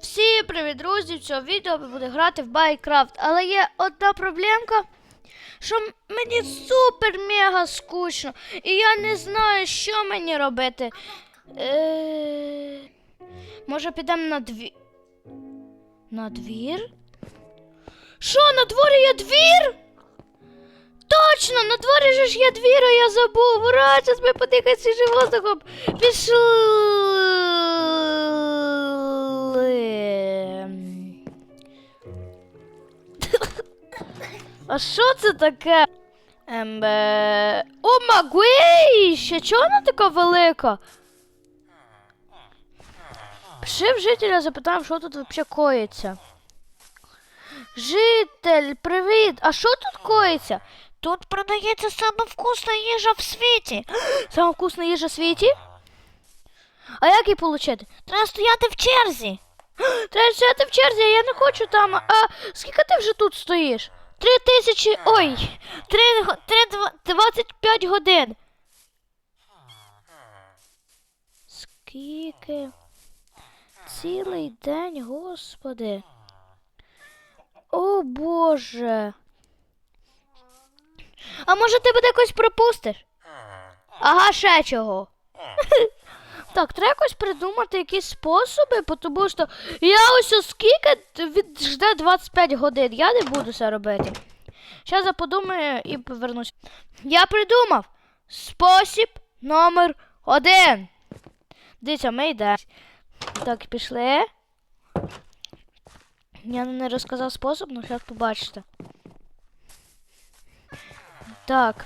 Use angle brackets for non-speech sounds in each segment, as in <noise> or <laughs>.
Всім привіт, друзі! В цьому відео ми будемо грати в Майнкрафт. Але є одна проблемка, що мені супер-мега скучно. І я не знаю, що мені робити. Е... Може підемо на двір. На двір? Що, на дворі є двір? Точно, на дворі ж є двір, а я забув. Ура, зараз ми подихати свіжим воздухом. Пішли. А що це таке? Ем, е... О, Магуей! Ще чого вона така велика? Пиши в жителя, запитаємо, що тут взагалі коїться. Житель, привіт! А що тут коїться? Тут продається саме вкусна їжа в світі. <gasps> Саме вкусна їжа в світі? А як її отримати? Треба стояти в черзі. <gasps> Треба стояти в черзі, а я не хочу там. А скільки ти вже тут стоїш? Три тисячі. Ой! Три, три два- 25 годин. Скільки? Цілий день, господи. О Боже. А може ти буде якось пропустиш? Ага, ще чого. Так, треба якось придумати якісь способи, тому що я ось оскільки від жде 25 годин. Я не буду це робити. Зараз я подумаю і повернусь. Я придумав спосіб номер один. Дивіться, ми йдемо. Так, пішли. Я не розказав спосіб, але зараз побачите. Так.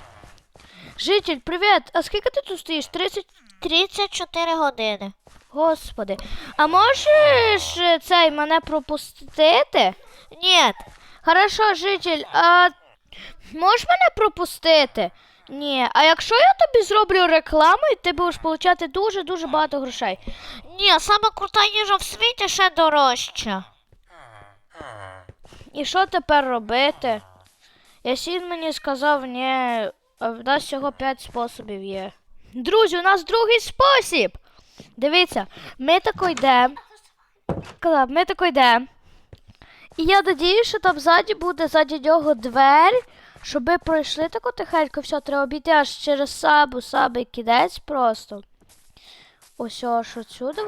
Житель, привіт! А скільки ти тут стоїш? 30... 34 години. Господи. А можеш е, цей мене пропустити? Ні. Хорошо, житель, а можеш мене пропустити? Ні. А якщо я тобі зроблю рекламу, і ти будеш отримати дуже-дуже багато грошей. Ні, саме крута їжа в світі ще дорожча. І що тепер робити? Ясін мені сказав, ні, а в нас всього 5 способів є. Друзі, у нас другий спосіб. Дивіться, ми тако йдемо. Ми тако йдемо. І я надію, що там ззаді буде ззаді нього двері, щоб ми пройшли тако тихенько, все, треба обійти аж через сабу, сабий кінець просто. Ось аж отсюди.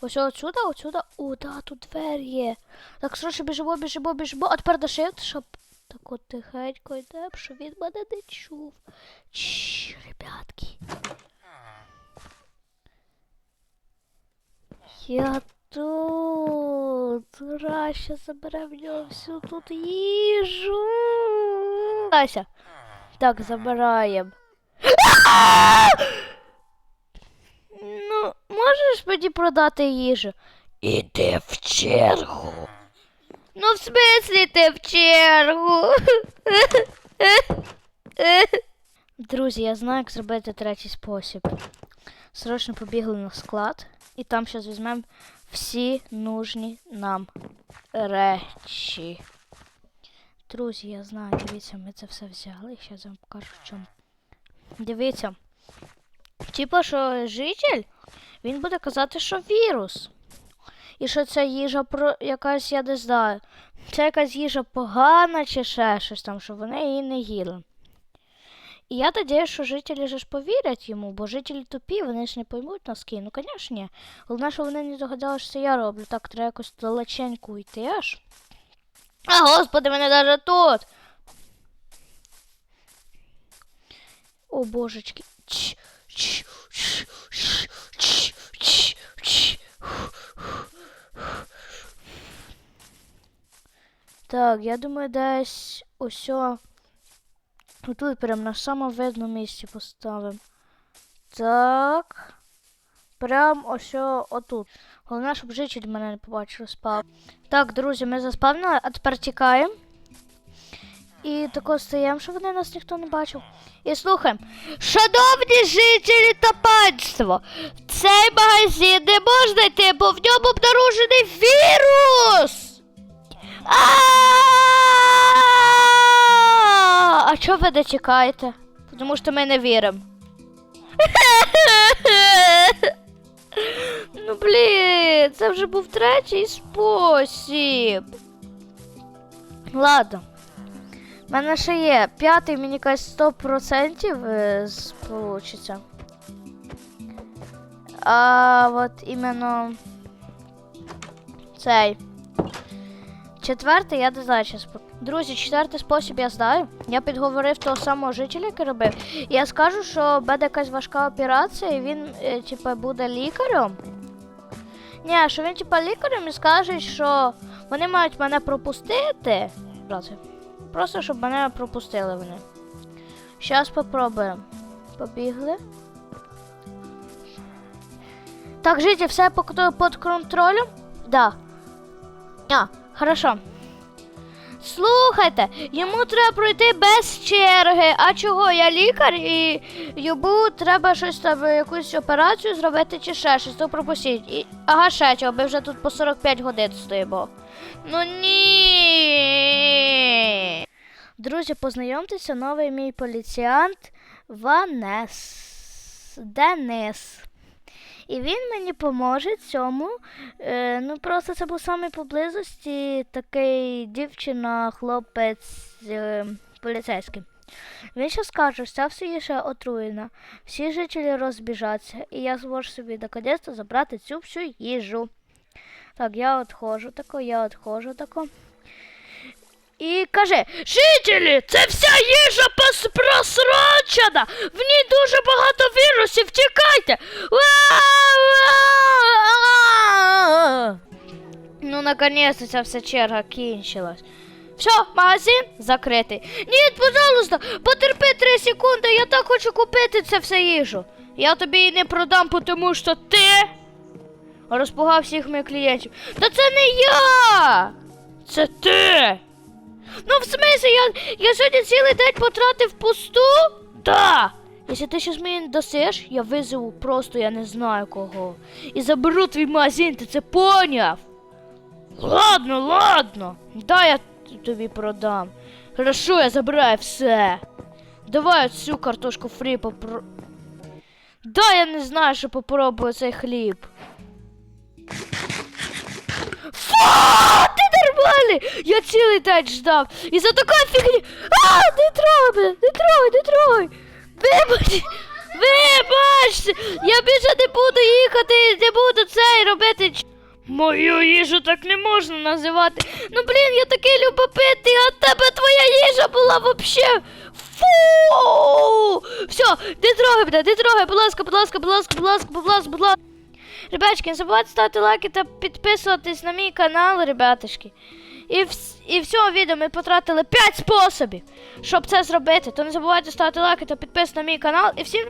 Ось отсюди, отсюди. О, да, тут двері є. Так, срочно біжимо, біжимо, біжимо. А тепер на shift, щоб так от тихенько йдемо, щоб він мене не чув. Чш, ребятки. Я тут. Ура, ще заберемо в нього всю тут їжу. Ася. Так, забираємо. Ну, можеш мені продати їжу? Іди в чергу. Ну, в смислі ти в чергу? <laughs> Друзі, я знаю, як зробити третій спосіб. Срочно побігли на склад, і там зараз візьмемо всі нужні нам речі. Друзі, я знаю, дивіться, ми це все взяли. Зараз вам покажу в чому. Дивіться. Типа, що житель, він буде казати, що вірус. І що ця їжа про якась, я не знаю. Це якась їжа погана чи ще щось там, що вони її не їли. І я надіюсь, що жителі ж повірять йому, бо жителі тупі, вони ж не поймуть носки. Ну, звісно, ні. Головне, що вони не догадали, що це я роблю. Так, треба якось далеченько йти аж. А, господи, мене навіть тут. О, божечки. Так, я думаю, десь усьо. Тут прям на самому видному місці поставимо. Так. Прям ось отут. Головне, щоб житель мене не побачив спав. Так, друзі, ми заспавнили, а тепер тікаємо. І тако стоїмо, щоб вони нас ніхто не бачив. І слухаємо. Шановні жителі та панство, в цей магазин не можна йти, бо в ньому обнаружений вірус. А-а-а! Чого ви не чекаєте? Тому що ми не віримо. Ну блін, це вже був третій спосіб. Ладно. У мене ще є п'ятий, мені кажуть, 100% е, з- получиться. А от іменно цей. Четвертий я не знаю, спо- Друзі, четвертий спосіб я знаю. Я підговорив того самого жителя, який робив. І я скажу, що буде якась важка операція, і він, е, типа, буде лікарем. Ні, що він, типа, лікарем і скаже, що вони мають мене пропустити. Просто щоб мене пропустили вони. Зараз попробуємо. Побігли. Так, життя, все під контролем? Да. Хорошо. Слухайте, йому треба пройти без черги. А чого? Я лікар і йому треба щось там, якусь операцію зробити чи ще щось, то пропустіть. І... Ага, ще чого, ми вже тут по 45 годин стоїмо. Ну ні. Друзі, познайомтеся, новий мій поліціянт Ванес. Денис. І він мені поможе цьому. Е, ну просто це був саме поблизості такий дівчина, хлопець е, поліцейський. Він ще скаже, ця все ще отруєна. Всі жителі розбіжаться, і я зможу собі наконець забрати цю всю їжу. Так, я отходжу тако, я отходжу тако. І каже: Жителі, це вся їжа просрочена! В ній дуже багато вірусів, тікайте! Наконец-то ця вся черга кінчилась. Все, магазин закритий. Ні, пожалуйста, потерпи 3 секунди, я так хочу купити це все їжу. Я тобі її не продам, тому що ти розпугав всіх моїх клієнтів. Та це не я! Це ти! Ну, в смысле, я, я сьогодні цілий день потратив впусту? Да! Якщо ти щось мені не дасиш, я визову просто я не знаю кого. І заберу твій магазин, ти це поняв? Ладно, ладно. Дай я тобі продам. Хорошо, я забираю все. Давай цю картошку фрі попро. Да, я не знаю, що попробую цей хліб. Фу, ти нормальний! Я цілий день ждав. І за такої фігні. А, не трогай не трогай, не трогай. Вибач, вибачте, я більше не буду їхати, не буду це робити. Мою їжу так не можна називати. Ну блін, я такий любопитний, а тебе твоя їжа була вообще. Фу! Все, не трогай мене, не трогай, будь ласка, будь ласка, будь ласка, будь ласка, будь ласка, будь ласка. Ребятки, не забувайте ставити лайки та підписуватись на мій канал, ребятушки. І в, і в відео ми потратили 5 способів, щоб це зробити. То не забувайте ставити лайки та підписуватись на мій канал. І всім.